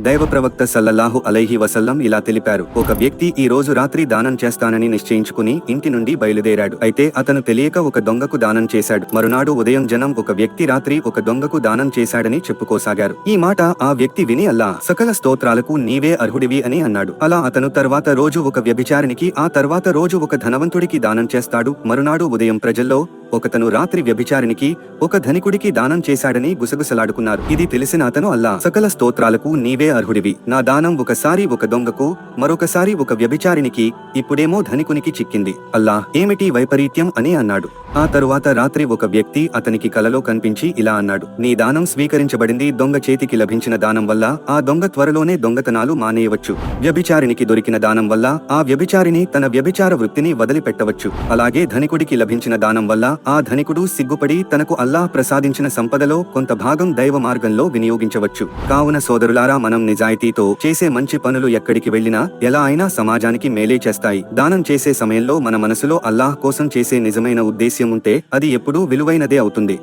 దైవ ప్రవక్త సల్లల్లాహు అలైహి వసల్లం ఇలా తెలిపారు. ఒక వ్యక్తి ఈ రోజు రాత్రి దానం చేస్తానని నిశ్చయించుకుని ఇంటి నుండి బయలుదేరాడు. అయితే అతను తెలియక ఒక దొంగకు దానం చేశాడు. మరునాడు ఉదయం జనం ఒక వ్యక్తి రాత్రి ఒక దొంగకు దానం చేశాడని చెప్పుకోసాగారు. ఈ మాట ఆ వ్యక్తి విని అల్లా సకల స్తోత్రాలకు నీవే అర్హుడివి అని అన్నాడు. అలా అతను తర్వాత రోజు ఒక వ్యభిచారినికి ఆ తర్వాత రోజు ఒక ధనవంతుడికి దానం చేస్తాడు. మరునాడు ఉదయం ప్రజల్లో ఒకతను రాత్రి వ్యభిచారినికి ఒక ధనికుడికి దానం చేశాడని గుసగుసలాడుకున్నారు. ఇది తెలిసిన అతను అల్లా. సకల స్తోత్రాలకు నీవే అర్హుడివి. నా దానం ఒకసారి ఒక దొంగకు మరొకసారి ఒక వ్యభిచారినికి ఇప్పుడేమో ధనికునికి చిక్కింది. అల్లా ఏమిటి వైపరీత్యం అని అన్నాడు. ఆ తరువాత రాత్రి ఒక వ్యక్తి అతనికి కలలో కనిపించి ఇలా అన్నాడు నీ దానం స్వీకరించబడింది దొంగ చేతికి లభించిన దానం వల్ల ఆ దొంగ త్వరలోనే దొంగతనాలు మానేయవచ్చు. వ్యభిచారినికి దొరికిన దానం వల్ల ఆ వ్యభిచారిని తన వ్యభిచార వృత్తిని వదిలిపెట్టవచ్చు. అలాగే ధనికుడికి లభించిన దానం వల్ల ఆ ధనికుడు సిగ్గుపడి తనకు అల్లాహ్ ప్రసాదించిన సంపదలో కొంత భాగం దైవ మార్గంలో వినియోగించవచ్చు. కావున సోదరులారా మనం నిజాయితీతో చేసే మంచి పనులు ఎక్కడికి వెళ్ళినా ఎలా అయినా సమాజానికి మేలే చేస్తాయి. దానం చేసే సమయంలో మన మనసులో అల్లాహ్ కోసం చేసే నిజమైన ఉద్దేశ్యం ఉంటే అది ఎప్పుడూ విలువైనదే అవుతుంది.